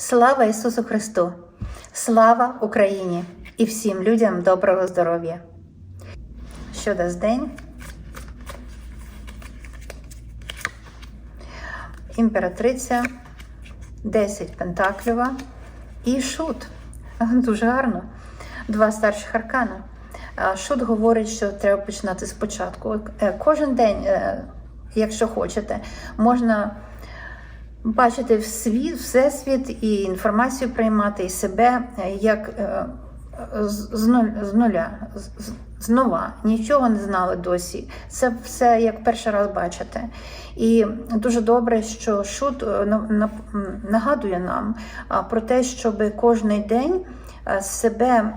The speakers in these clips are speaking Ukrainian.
Слава Ісусу Христу! Слава Україні і всім людям доброго здоров'я! Що дасть день? Імператриця, 10 пентаклюва і шут. Дуже гарно. Два старших аркана. Шут говорить, що треба починати спочатку. Е, Кожен день, е, якщо хочете, можна бачити в світ, всесвіт і інформацію приймати, і себе е, як е, з, нуля, з- знова. Нічого не знали досі. Це все як перший раз бачите. І дуже добре, що шут е, нагадує нам про те, щоб кожен день себе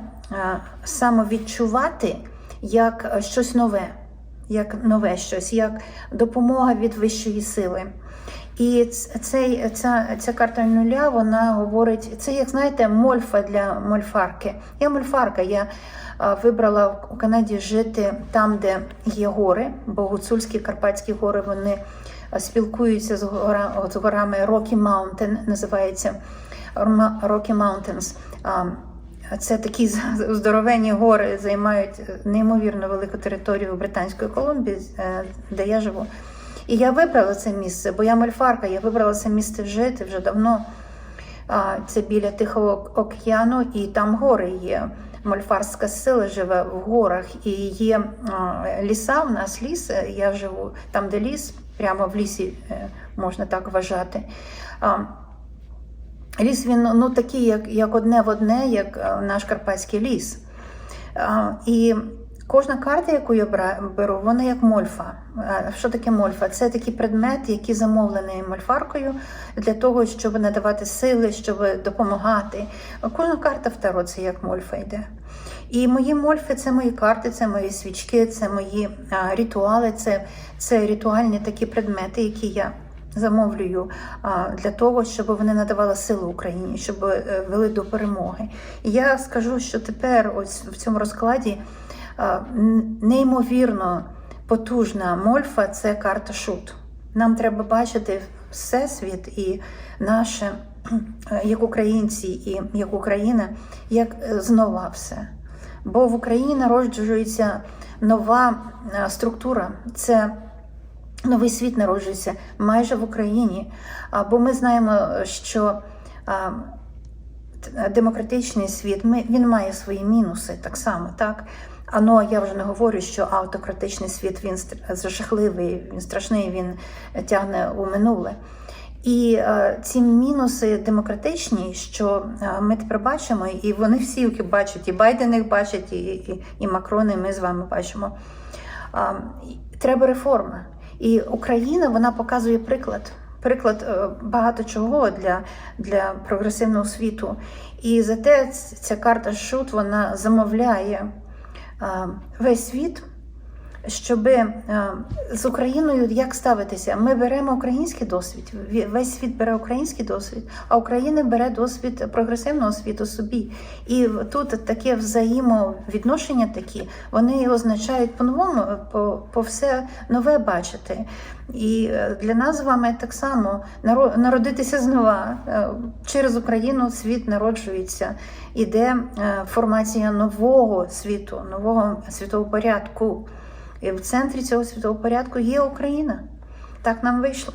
самовідчувати як щось нове, як нове щось, як допомога від вищої сили. І цей, ця, ця карта нуля, вона говорить, це як знаєте, мольфа для мольфарки. Я мольфарка, я вибрала у Канаді жити там, де є гори, бо гуцульські Карпатські гори вони спілкуються з, гора, з горами Rocky Mountain, називається Rocky Mountains. Це такі здоровенні гори займають е, неймовірно велику територію Британської Колумбії, е, де я живу. І я вибрала це місце, бо я мольфарка, я вибрала це місце жити вже давно. Це біля Тихого океану, і там гори є. Мольфарська сила живе в горах, і є ліса. У нас ліс. е, Я живу там, де ліс, прямо в лісі е, можна так вважати. Ліс він ну такий, як, як одне в одне, як е, наш карпатський ліс. А, І кожна карта, яку я беру, вона як мольфа. А Що таке мольфа? Це такий предмет, який замовлений мольфаркою для того, щоб надавати сили, щоб допомагати. Кожна карта в таро це як мольфа йде. І мої мольфи це мої карти, це мої свічки, це мої а, ритуали, це, це ритуальні такі предмети, які я замовлюю для того, щоб вони надавали силу Україні, щоб е, вели до перемоги. І я скажу, що тепер, ось в цьому розкладі, неймовірно потужна мольфа це карта шут. Нам треба бачити всесвіт і наше, е, як українці і як Україна, як е, знова все. Бо в Україні народжується нова структура. Це новий світ народжується майже в Україні. Бо ми знаємо, що демократичний світ він має свої мінуси так само, так? А ну, я вже не говорю, що автократичний світ він жахливий, він страшний, він тягне у минуле. І е, ці мінуси демократичні, що е, ми тепер бачимо, і вони всі бачать, і Байден їх бачить, і, і, і Макрон, і ми з вами бачимо. І Треба реформа. І Україна вона показує приклад. Приклад е, багато чого для, для прогресивного світу. І зате ця карта Шут вона замовляє е, весь світ, щоб з Україною як ставитися. Ми беремо український досвід, весь світ бере український досвід, а Україна бере досвід прогресивного світу собі. І тут таке взаємовідношення такі, вони означають по-новому, по, по все нове бачити. І е, для нас з вами так само народитися знова Е, через Україну світ народжується, іде е, формація нового світу, нового світового порядку. І в центрі цього світового порядку є Україна. Так нам вийшло.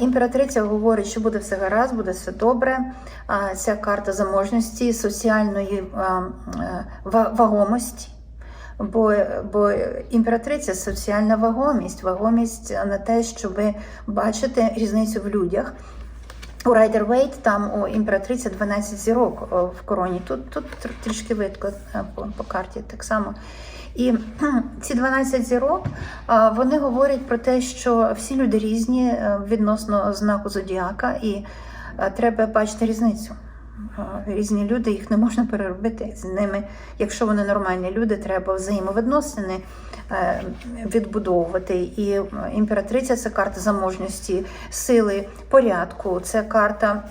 Імператриця говорить, що буде все гаразд, буде все добре. Ця карта заможності, соціальної вагомості. Бо, бо імператриця соціальна вагомість, вагомість на те, щоб бачити різницю в людях. У Райдер Вейт там у імператриці 12 зірок в короні. Тут, тут трішки видко е, по, по карті так само. І ці 12 зірок вони говорять про те, що всі люди різні е, відносно знаку зодіака, і е, треба бачити різницю. Різні люди, їх не можна переробити з ними. Якщо вони нормальні люди, треба взаємовідносини е, відбудовувати. І е, імператриця це карта заможності, сили, порядку, це карта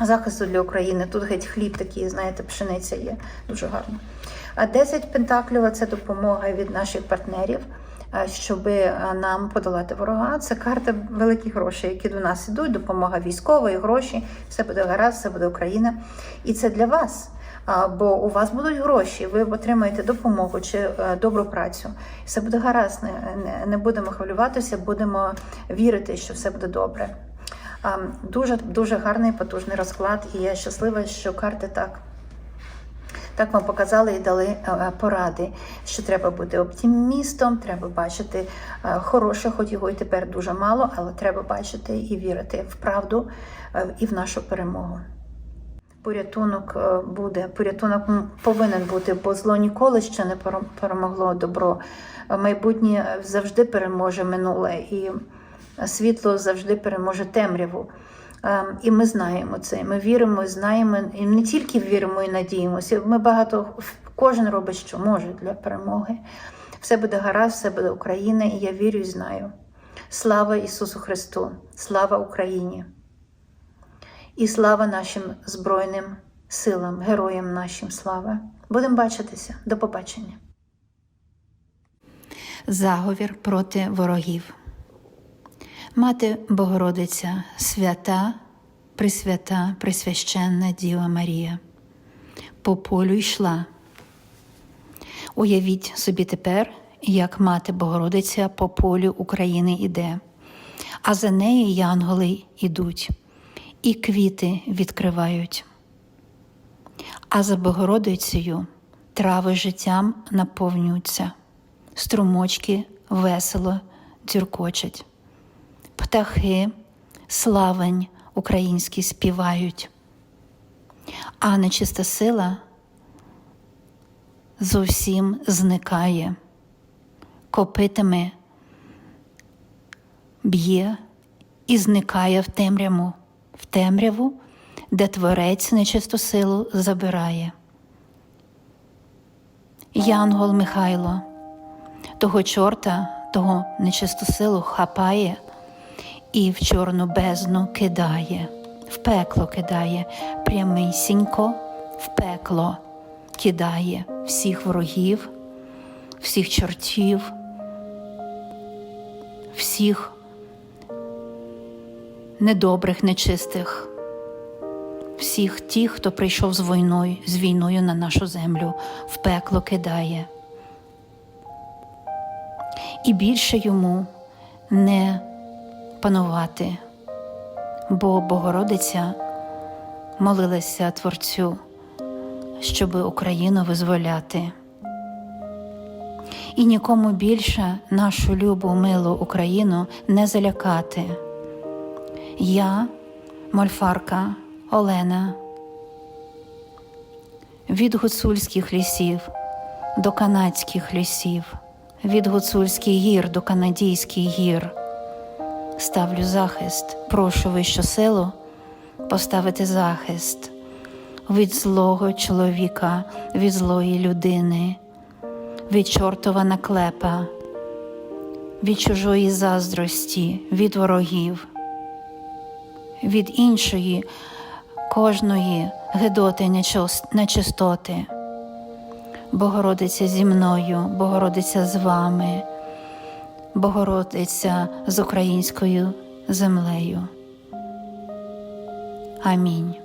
захисту для України. Тут геть хліб такий, знаєте, пшениця є дуже гарно. А 10 пентаклів це допомога від наших партнерів. Е, щоб нам подолати ворога. Це карта великих грошей, які до нас ідуть, допомога військової, гроші, все буде гаразд, все буде Україна. І це для вас. Бо у вас будуть гроші, ви отримаєте допомогу чи е, добру працю. Все буде гаразд. Не, будемо хвилюватися, будемо вірити, що все буде добре. Дуже дуже гарний потужний розклад, і я щаслива, що карти так. Так вам показали і дали е, поради, що треба бути оптимістом, треба бачити е, хороше, хоч його і тепер дуже мало, але треба бачити і вірити в правду е, і в нашу перемогу. Порятунок е, буде, порятунок повинен бути, бо зло ніколи ще не перемогло добро. Е, Майбутнє завжди переможе минуле, і світло завжди переможе темряву. Ем, І ми знаємо це. Ми віримо, знаємо, і не тільки віримо і надіємося. Ми багато кожен робить, що може для перемоги. Все буде гаразд, все буде Україна, і я вірю і знаю. Слава Ісусу Христу! Слава Україні! І слава нашим Збройним силам, героям нашим слава. Будемо бачитися. До побачення. Заговір проти ворогів. Мати Богородиця, свята, присвята, присвященна Діва Марія, по полю йшла. Уявіть собі тепер, як мати Богородиця по полю України іде, а за нею янголи йдуть, і квіти відкривають. А за Богородицею трави життям наповнюються, струмочки весело дзюркочуть, птахи, славень українські співають, а нечиста сила зовсім зникає, копитами б'є і зникає в темряву, в темряву, де творець нечисту силу забирає. Янгол Михайло, того чорта, того нечисту силу хапає і в чорну бездну кидає, в пекло кидає, прямисінько в пекло кидає всіх ворогів, всіх чортів, всіх недобрих, нечистих, всіх тих, хто прийшов з війною, з війною на нашу землю, в пекло кидає. І більше йому не панувати, бо Богородиця молилася Творцю, щоб Україну визволяти. І нікому більше нашу любу милу Україну не залякати. Я, мольфарка Олена, від гуцульських лісів до канадських лісів, від гуцульських гір до канадійських гір. Ставлю захист, прошу вищу силу поставити захист від злого чоловіка, від злої людини, від чортова наклепа, від чужої заздрості, від ворогів, від іншої кожної гидоти нечистоти. Богородиця зі мною, Богородиця з вами, Богородиця з українською землею. Амінь.